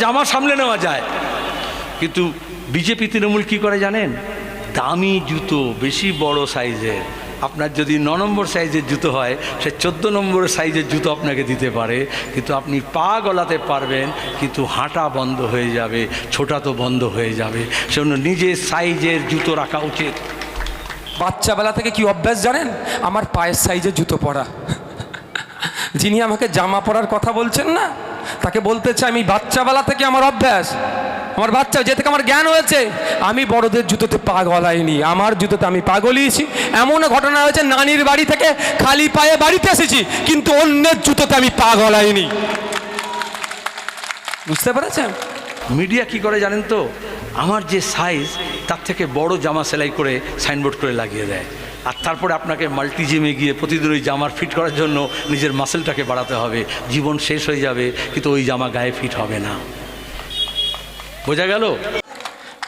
জামা সামলে নেওয়া যায়। কিন্তু বিজেপি তৃণমূল কি করে জানেন? দামি জুতো, বেশি বড় সাইজের। আপনার যদি ন নম্বর সাইজের জুতো হয়, সে চোদ্দ নম্বর সাইজের জুতো আপনাকে দিতে পারে। কিন্তু আপনি পা গলাতে পারবেন, কিন্তু হাঁটা বন্ধ হয়ে যাবে, ছোটা তো বন্ধ হয়ে যাবে। সেজন্য নিজের সাইজের জুতো রাখা উচিত। বাচ্চাবেলা থেকে কি অভ্যাস জানেন? আমার পায়ের সাইজের জুতো পরা। যিনি আমাকে জামা পরার কথা বলছেন না তাকে বলতে চাই, আমি বাচ্চাবেলা থেকে আমার অভ্যাস, আমার বাচ্চা, যে থেকে আমার জ্ঞান হয়েছে, আমি বড়দের জুতোতে পা গলাইনি আমার জুতোতে আমি পা গলিয়েছি এমন ঘটনা হয়েছে, নানির বাড়ি থেকে খালি পায়ে বাড়িতে এসেছি, কিন্তু অন্যের জুতোতে আমি পা গলাইনি বুঝতে পেরেছেন? মিডিয়া কি করে জানেন তো? আমার যে সাইজ তার থেকে বড় জামা সেলাই করে সাইনবোর্ড করে লাগিয়ে দেয়। আর তারপরে আপনাকে মাল্টি জিমে গিয়ে প্রতিদিন ওই জামার ফিট করার জন্য নিজের মাসেলটাকে বাড়াতে হবে। জীবন শেষ হয়ে যাবে, কিন্তু ওই জামা গায়ে ফিট হবে না। বোঝা গেল?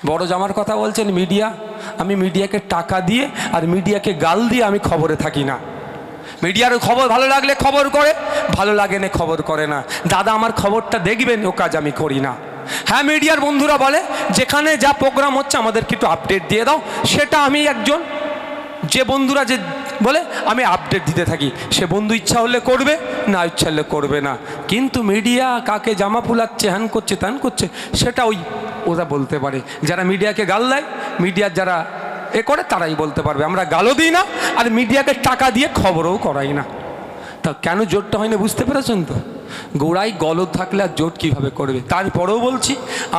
বড় জামার কথা বলছেন মিডিয়া। আমি মিডিয়াকে টাকা দিয়ে আর মিডিয়াকে গাল দিয়ে আমি খবরে থাকি না। মিডিয়ার খবর ভালো লাগলে খবর করে, ভালো লাগে না খবর করে না। দাদা আমার খবরটা দেখবেন, ও কাজ আমি করি না। হ্যাঁ মিডিয়ার বন্ধুরা বলে, যেখানে যা প্রোগ্রাম হচ্ছে আমাদেরকে একটু আপডেট দিয়ে দাও, সেটা আমি একজন যে বন্ধুরা যে বলে, আমি আপডেট দিতে থাকি। সে বন্ধু ইচ্ছা হলে করবে, না ইচ্ছা হলে করবে না। কিন্তু মিডিয়া কাকে জামা ফুলাচ্ছে, হ্যান করছে, ত্যান করছে, সেটা ওই ওরা বলতে পারে। যারা মিডিয়াকে গাল দেয় মিডিয়ার যারা এ করে, তারাই বলতে পারবে। আমরা গালও দিই না, আর মিডিয়াকে টাকা দিয়ে খবরও করাই না। তা কেন জোরটা হয় না, বুঝতে পেরেছেন তো? গোড়ায় গলদ থাকলে আর জোট কীভাবে করবে? তারপরেও বলছি,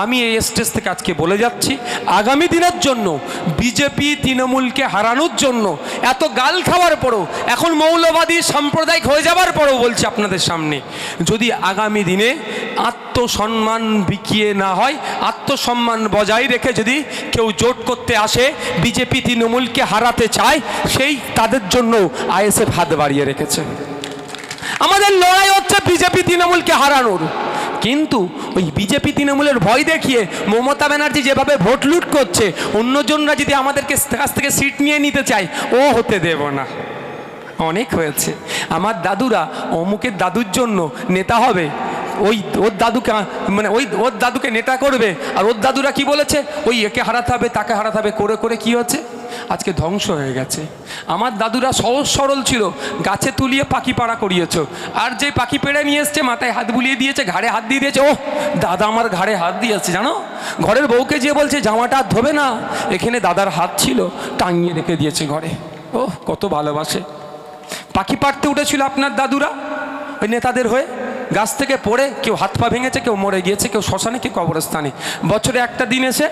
আমি এই স্টেজ থেকে আজকে বলে যাচ্ছি, আগামী দিনের জন্য বিজেপি তৃণমূলকে হারানোর জন্য, এত গাল খাওয়ার পরও, এখন মৌলবাদী সাম্প্রদায়িক হয়ে যাবার পরও বলছি আপনাদের সামনে, যদি আগামী দিনে আত্মসম্মান বিকিয়ে না হয়, আত্মসম্মান বজায় রেখে যদি কেউ জোট করতে আসে বিজেপি তৃণমূলকে হারাতে চায়, সেই তাদের জন্য আইএসএফ হাত বাড়িয়ে রেখেছে। আমাদের লড়াই হচ্ছে তৃণমূলকে হারানোর। কিন্তু ওই বিজেপি তৃণমূলের ভয় দেখিয়ে মমতা ব্যানার্জি যেভাবে ভোট লুট করছে, অন্যজনরা যদি আমাদেরকে কাছ থেকে সিট নিয়ে নিতে চায়, ও হতে দেব না। অনেক হয়েছে। আমার দাদুরা অমুকের দাদুর জন্য নেতা হবে ওই, ওর দাদুকে মানে ওই, ওর দাদুকে নেতা করবে। আর ওর দাদুরা কি বলেছে? ওই একে হারাতে হবে, তাকে হারাতে হবে, করে করে কি হচ্ছে? আজকে ধ্বংস হয়ে গেছে। আমার দাদুরা সহজ সরল ছিল। গাছে তুলিয়ে পাখি পাড়া করিয়েছ। আর যে পাখি পেড়ে নিয়ে এসছে, মাথায় হাত বুলিয়ে দিয়েছে, ঘাড়ে হাত দিয়ে দিয়েছে। ও দাদা আমার ঘাড়ে হাত দিয়েছে, জানো? ঘরের বউকে যে বলছে, জামাটা আর ধোবে না। এখানে দাদার হাত ছিল, টাঙিয়ে রেখে দিয়েছে ঘরে। ও কত ভালোবাসে। পাখি পাড়তে উঠেছিল আপনার দাদুরা, ওই নেতাদের হয়ে? গাছ থেকে পড়ে কেউ হাত পা ভেঙেছে, কেউ মরে গিয়েছে, কেউ শ্মশানে, কেউ কবরস্থানে। বছরে একটা দিন এসে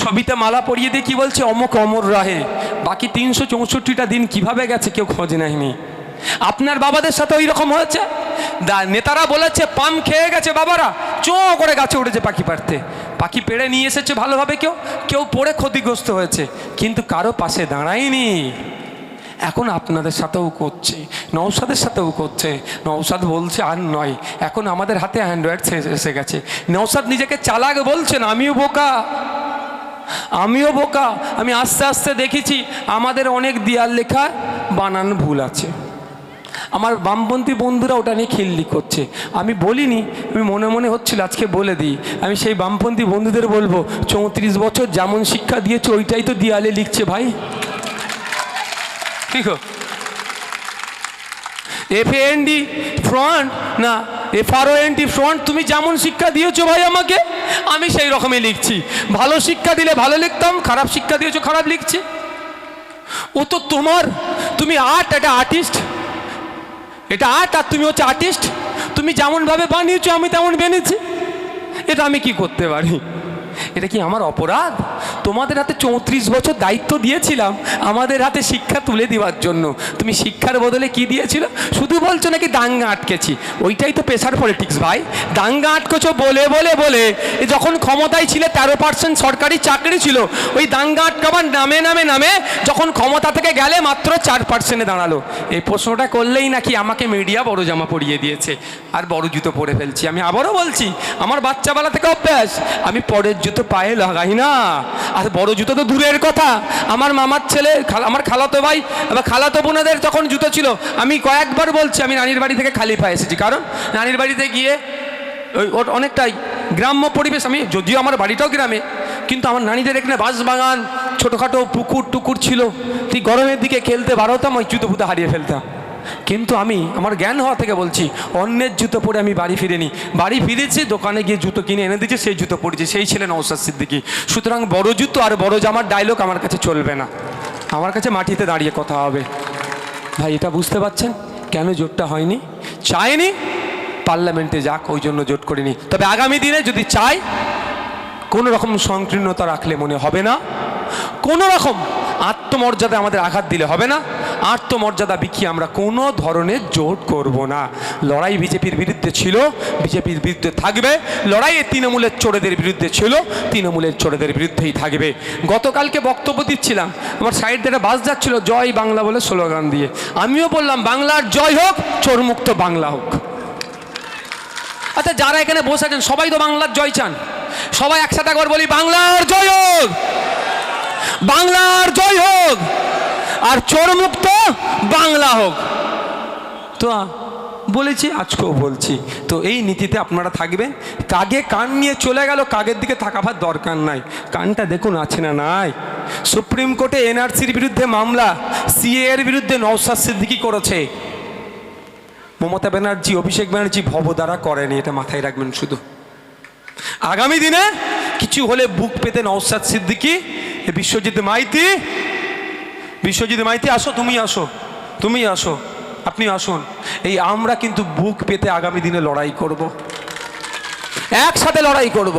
ছবিতে মালা পরিয়ে দিয়ে কি বলছে? অমক অমর রাহে। বাকি তিনশো চৌষট্টিটা দিন কীভাবে গেছে কেউ খোঁজ নেয়নি। আপনার বাবাদের সাথে ওই রকম হয়েছে নেতারা বলেছে, পাম খেয়ে গেছে বাবারা, চো করে গাছে উঠেছে পাখি পাড়তে। পাখি পেড়ে নিয়ে এসেছে ভালোভাবে কেউ কেউ পড়ে ক্ষতিগ্রস্ত হয়েছে, কিন্তু কারও পাশে দাঁড়ায়নি। এখন আপনাদের সাথেও করছে নৌসাদের সাথেও করছে। নৌসাদ বলছে, আর নয়, এখন আমাদের হাতে অ্যান্ড্রয়েড এসে গেছে। নৌসাদ নিজেকে চালাক বলছেন আমিও বোকা আমিও বোকা, আমি আস্তে আস্তে দেখেছি, আমাদের অনেক দেয়াল লেখা বানান ভুল আছে। আমার বামপন্থী বন্ধুরা ওটা নিয়ে খিল্লি করছে। আমি বলিনি, আমি মনে মনে হচ্ছিল আজকে বলে দিই, আমি সেই বামপন্থী বন্ধুদের বলব, চৌত্রিশ বছর যেমন শিক্ষা দিয়েছে, ওইটাই তো দেয়ালে লিখছে ভাই। ঠিক এফ এনডি ফ্রন্ট না F R N T front তুমি যেমন শিক্ষা দিয়েছ ভাই আমাকে, আমি সেই রকমই লিখছি। ভালো শিক্ষা দিলে ভালো লিখতাম, খারাপ শিক্ষা দিয়েছ, খারাপ লিখছি। ও তো তোমার, তুমি আর্ট এটা আর্টিস্ট এটা আর্ট আর তুমি হচ্ছে আর্টিস্ট তুমি যেমনভাবে বানিয়েছো, আমি তেমন বেনেছি এটা আমি কি করতে পারি? এটা কি আমার অপরাধ? তোমাদের হাতে চৌত্রিশ বছর দায়িত্ব দিয়েছিলাম, আমাদের হাতে শিক্ষা তুলে দেওয়ার জন্য। তুমি শিক্ষার বদলে কি দিয়েছিল? শুধু বলছো নাকি দাঙ্গা আটকেছি? ওইটাই তো প্রেশার পলিটিক্স ভাই। দাঙ্গা আটকেছো বলে বলে বলে। যখন ক্ষমতায় ছিলে, তেরো পার্সেন্ট সরকারি চাকরি ছিল, ওই দাঙ্গা আটকাবার নামে নামে নামে যখন ক্ষমতা থেকে গেলে মাত্র চার পার্সেন্টে দাঁড়াল। এই প্রশ্নটা করলেই নাকি আমাকে মিডিয়া বড় জামা পরিয়ে দিয়েছে। আর বড় জুতো পরে ফেলছি। আমি আবারও বলছি, আমার বাচ্চাবেলা থেকে অভ্যাস। আমি পরের জুতো পায়ে লাগাই না। আর বড় জুতো তো দূরের কথা। আমার মামার ছেলে আমার খালাতো ভাই, আবার খালাতো বোনেদের তখন জুতো ছিল, আমি কয়েকবার বলছি, আমি নানির বাড়ি থেকে খালি পায়ে এসেছি। কারণ নানির বাড়িতে গিয়ে ওই ওর অনেকটাই গ্রাম্য পরিবেশ, আমি যদিও আমার বাড়িটাও গ্রামে, কিন্তু আমার নানিদের এখানে বাঁশ বাগান ছোটোখাটো পুকুর টুকুর ছিল। তুই গরমের দিকে খেলতে বারোতাম, ওই জুতো পুতো হারিয়ে ফেলতাম। কিন্তু আমি আমার জ্ঞান হওয়া থেকে বলছি, অন্যের জুতো পরে আমি বাড়ি ফিরিনি। বাড়ি ফিরেছি, দোকানে গিয়ে জুতো কিনে এনে দিয়েছে, সেই জুতো পরেছি, সেই ছিলেন নৌসাদ সিদ্দিকি। সুতরাং বড় জুতো আর বড় জামার ডায়লগ আমার কাছে চলবে না। আমার কাছে মাটিতে দাঁড়িয়ে কথা হবে। ভাই, এটা বুঝতে পারছেন? কেন জোটটা হয়নি? চায়নি? পার্লামেন্টে যাক, ওই জন্য জোট করিনি। তবে আগামী দিনে যদি চাই কোনো রকম সংকীর্ণতা রাখলে মনে হবে না। কোনো রকম আত্মমর্যাদা আমাদের আঘাত দিলে হবে না। আত্মমর্যাদা বিকিয়ে আমরা কোনো ধরনের জোট করব না। লড়াই বিজেপির বিরুদ্ধে ছিল, বিজেপির বিরুদ্ধে থাকবে। লড়াই তৃণমূলের চোরেদের বিরুদ্ধে ছিল, তৃণমূলের চোরেদের বিরুদ্ধেই থাকবে। গতকালকে বক্তব্য দিচ্ছিলাম, আমার সাইড থেকে বাস যাচ্ছিল, জয় বাংলা বলে স্লোগান দিয়ে। আমিও বললাম, বাংলার জয় হোক, চোরমুক্ত বাংলা হোক। আচ্ছা যারা এখানে বসে আছেন, সবাই তো বাংলার জয় চান। সবাই একসাথে একবার বলি, বাংলার জয় হোক! বাংলার জয় হোক! আর চোরমুক্ত বাংলা হোক। তো বলেছি, আজকেও বলছি। তো এই নীতিতে আপনারা থাকবেন। কাগে কান নিয়ে চলে গেল, কাগের দিকে তাকাবার দরকার নাই। কানটা দেখুন, আছে না নাই? সুপ্রিম কোর্টে এনআরসির বিরুদ্ধে মামলা সিএ এর বিরুদ্ধে নওসাদ সিদ্দিকি করেছে। মমতা ব্যানার্জি, অভিষেক ব্যানার্জি ভব দ্বারা করেনি, এটা মাথায় রাখবেন শুধু। আগামী দিনে কিছু হলে বুক পেতে নওসাদ সিদ্দিকি বিশ্বজিৎ মাইতি বিশ্বজিৎ মাইতি, আসো তুমি আসো তুমি আসো আপনি আসুন এই আমরা কিন্তু বুক পেতে আগামী দিনে লড়াই করব। একসাথে লড়াই করব।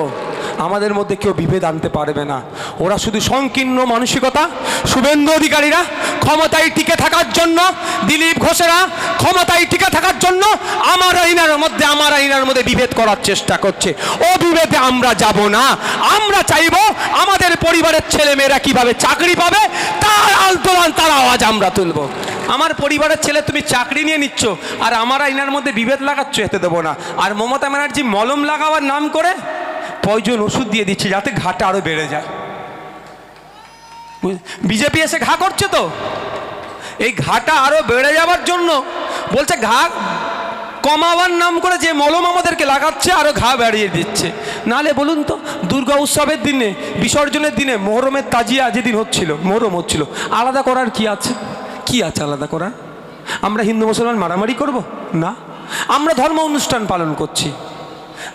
আমাদের মধ্যে কেউ বিভেদ আনতে পারবে না। ওরা শুধু সংকীর্ণ মানসিকতা, শুভেন্দু অধিকারীরা ক্ষমতায় টিকে থাকার জন্য, দিলীপ ঘোষেরা ক্ষমতায় টিকে থাকার জন্য আমার আইনার মধ্যে, আমার আইনার মধ্যে বিভেদ করার চেষ্টা করছে। ও বিভেদে আমরা যাব না। আমরা চাইব আমাদের পরিবারের ছেলেমেয়েরা কীভাবে চাকরি পাবে, তার আন্দোলন তার আওয়াজ আমরা তুলব। আমার পরিবারের ছেলে তুমি চাকরি নিয়ে নিচ্ছ, আর আমার আইনার মধ্যে বিভেদ লাগাচ্ছ, এতে দেবো না। আর মমতা ব্যানার্জি মলম লাগাবার নাম করে পয়জন ওষুধ দিয়ে দিচ্ছে যাতে ঘাটা আরও বেড়ে যায়। বিজেপি এসে ঘা করছে তো? এই ঘাটা আরও বেড়ে যাওয়ার জন্য বলছে ঘা কমাবার নাম করে যে মলম আমাদেরকে লাগাচ্ছে আরও ঘা বাড়িয়ে দিচ্ছে। নালে বলুন তো, দুর্গা উৎসবের দিনে, বিসর্জনের দিনে মোহরমের তাজিয়া যেদিন হচ্ছিল, মোহরম হচ্ছিল, আলাদা করার কি আছে? কি আছে আলাদা করার? আমরা হিন্দু মুসলমান মারামারি করব? না। আমরা ধর্ম অনুষ্ঠান পালন করছি।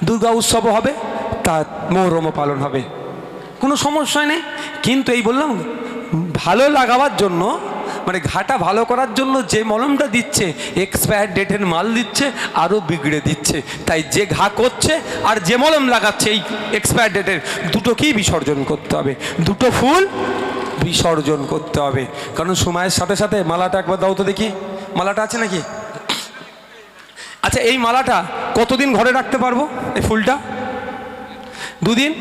দুর্গা উৎসবও হবে তা মোহরমও পালন হবে। কোনো সমস্যা নেই। কিন্তু এই বললাম, ভালো লাগাবার জন্য মানে ঘাটা ভালো করার জন্য যে মলমটা দিচ্ছে এক্সপায়ার ডেটের মাল দিচ্ছে, আরও বিগড়ে দিচ্ছে। তাই যে ঘা করছে আর যে মলম লাগাচ্ছে এই এক্সপায়ার ডেটের দুটোকেই বিসর্জন করতে হবে। দুটো ফুল বিসর্জন করতে হবে। কারণ সময়ের সাথে সাথে মালাটা একবার দাও তো দেখি। মালাটা আছে নাকি? আচ্ছা এই মালাটা কতদিন ঘরে রাখতে পারব? এই ফুলটা? দুদিন?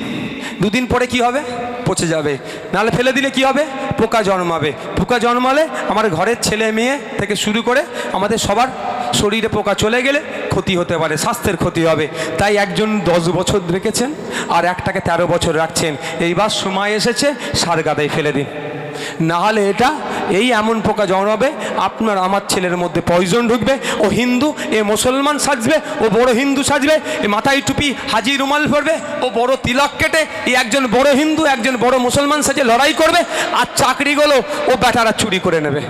দুদিন পরে কি হবে? পচে যাবে। নাহলে ফেলে দিলে কি হবে? পোকা জন্মাবে। পোকা জন্মালে আমার ঘরের ছেলে মেয়ে থেকে শুরু করে আমাদের সবার শরীরে পোকা চলে গেলে ক্ষতি হতে পারে, স্বাস্থ্যের ক্ষতি হবে। তাই একজন দশ বছর রেখেছেন আর একটাকে তেরো বছর রাখছেন। এইবার সময় এসেছে সার গাদায় ফেলে দিন। নাহলে এটা এই এমন পোকা জন্মাবে, আপনার আমার ছেলের মধ্যে পয়জন ঢুকবে, ও হিন্দু, এ মুসলমান সাজবে, ও বড় হিন্দু সাজবে, এ মাথায় টুপি হাজি রুমাল পরবে, ও বড় তিলক কেটে এই একজন বড় হিন্দু, একজন বড় মুসলমান সাজে লড়াই করবে, আর চাকরিগুলো ও বেটারা চুরি করে নেবে।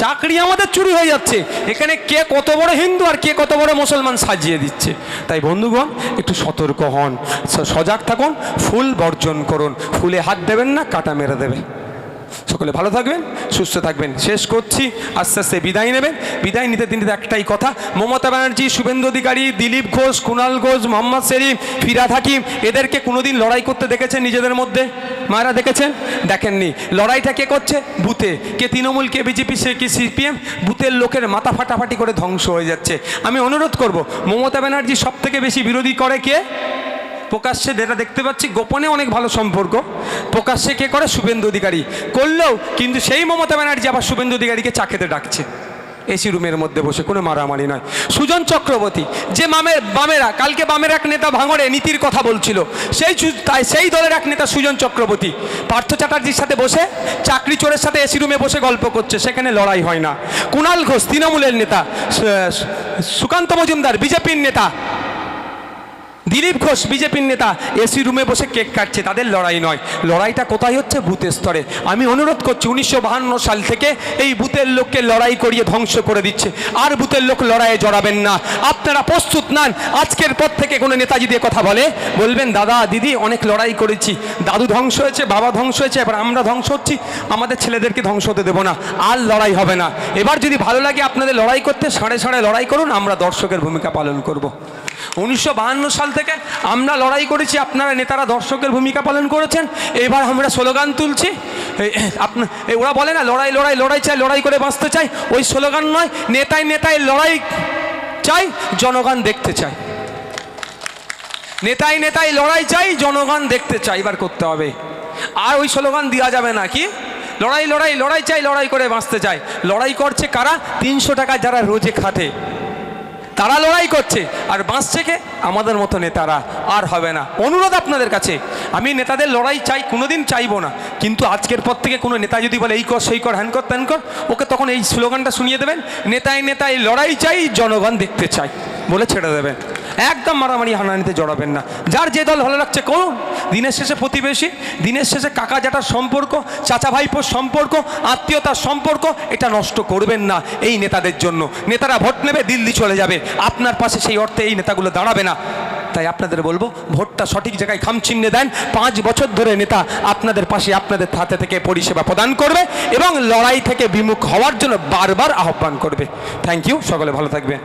চাকরি আমাদের চুরি হয়ে যাচ্ছে, এখানে কে কত বড় হিন্দু আর কে কত বড় মুসলমান সাজিয়ে দিচ্ছে। তাই বন্ধুগণ, একটু সতর্ক হন সজাগ থাকুন, ফুল বর্জন করুন, ফুলে হাত দেবেন না, কাটা মেরে দেবে। সকলে ভালো থাকবেন, সুস্থ থাকবেন। শেষ করছি, আস্তে আস্তে বিদায় নেবেন। বিদায় নিতে নিতে একটাই কথা, মমতা ব্যানার্জি, শুভেন্দু অধিকারী, দিলীপ ঘোষ কুণাল ঘোষ, মোহাম্মদ সেলিম, ফিরাদ হাকিম, এদেরকে কোনোদিন লড়াই করতে দেখেছেন নিজেদের মধ্যে? মায়েরা দেখেছেন? দেখেননি। লড়াইটা কে করছে? বুথে। কে তৃণমূল, কে বিজেপি, সে কি সিপিএম? বুথের লোকের মাথা ফাটাফাটি করে ধ্বংস হয়ে যাচ্ছে। আমি অনুরোধ করব, মমতা ব্যানার্জি সব থেকে বেশি বিরোধী করে কে? প্রকাশ্যে যেটা দেখতে পাচ্ছি, গোপনে অনেক ভালো সম্পর্ক। প্রকাশ্যে কে করে? শুভেন্দু অধিকারী। করলেও কিন্তু সেই মমতা ব্যানার্জি আবার শুভেন্দু অধিকারীকে চা খেতে ডাকছে। এসি রুমের মধ্যে বসে, কোনো মারামারি নয়। সুজন চক্রবর্তী, যে মামের বামেরা, কালকে বামের এক নেতা ভাঙড়ে নীতির কথা বলছিল, সেই তাই সেই দলের এক নেতা সুজন চক্রবর্তী, পার্থ চ্যাটার্জির সাথে বসে, চাকরি চোরের সাথে এসি রুমে বসে গল্প করছে, সেখানে লড়াই হয় না। কুণাল ঘোষ, তৃণমূলের নেতা সুকান্ত মজুমদার, বিজেপির নেতা দিলীপ ঘোষ, বিজেপির নেতা। এসি রুমে বসে কেক কাটছে, তাদের লড়াই নয়। লড়াইটা কোথায় হচ্ছে? বুথের স্তরে। আমি অনুরোধ করছি, উনিশশো সাল থেকে এই বুথের লোককে লড়াই করিয়ে ধ্বংস করে দিচ্ছে। আর বুথের লোক লড়াইয়ে জড়াবেন না। আপনারা প্রস্তুত নান। আজকের পর থেকে কোনো নেতাজি দিয়ে কথা বলে। বলবেন, দাদা, দিদি, অনেক লড়াই করেছি। দাদু ধ্বংস হয়েছে, বাবা ধ্বংস হয়েছে, এবার আমরা ধ্বংস হচ্ছি। আমাদের ছেলেদেরকে ধ্বংস হতে দেবো না। আর লড়াই হবে না। এবার যদি ভালো লাগে আপনাদের লড়াই করতে, সাড়ে সাড়ে লড়াই করুন। আমরা দর্শকের ভূমিকা পালন করব। উনিশশো সাল থেকে আমরা লড়াই করেছি, আপনারা নেতারা দর্শকের ভূমিকা পালন করেছেন। এবার আমরা স্লোগান তুলছি। ওরা বলে না, লড়াই লড়াই লড়াই চাই, লড়াই করে বাঁচতে চাই। ওই স্লোগান নয়, নেতায় নেতায় লড়াই চাই, জনগণ দেখতে চাই নেতাই নেতাই লড়াই চাই, জনগণ দেখতে চাই এবার করতে হবে। আর ওই স্লোগান দেওয়া যাবে না কি? লড়াই লড়াই লড়াই চাই, লড়াই করে বাঁচতে চাই। লড়াই করছে কারা? তিনশো টাকা যারা রোজে খাটে। তারা লড়াই করছে। আর বাঁচছে কে? আমাদের মতো নেতারা। আর হবে না। অনুরোধ আপনাদের কাছে, আমি নেতাদের লড়াই চাই, কোনোদিন চাইব না। কিন্তু আজকের পর থেকে কোনো নেতা যদি বলে, এই কর, সেই কর, হ্যান কর, ত্যান কর, ওকে তখন এই স্লোগানটা শুনিয়ে দেবেন। নেতায় নেতায় লড়াই চাই, জনগণ দেখতে চাই, বলে ছেড়ে দেবেন। একদম মারামারি হানানিতে জড়াবেন না। যার যে দল ভালো লাগছে করুন। দিনের শেষে প্রতিবেশী, দিনের শেষে কাকা জ্যাঠার সম্পর্ক, চাচা ভাইপোর সম্পর্ক, আত্মীয়তার সম্পর্ক, এটা নষ্ট করবেন না এই নেতাদের জন্য। নেতারা ভোট নেবে, দিল্লি চলে যাবে। আপনার পাশে সেই অর্থে এই নেতাগুলো দাঁড়াবে না। তাই আপনাদের বলব, ভোটটা সঠিক জায়গায় খামচিহ্নে দেন। পাঁচ বছর ধরে নেতা আপনাদের পাশে আপনাদের হাতে থেকে পরিষেবা প্রদান করবে এবং লড়াই থেকে বিমুখ হওয়ার জন্য বারবার আহ্বান করবে। থ্যাংক ইউ সকলে ভালো থাকবেন।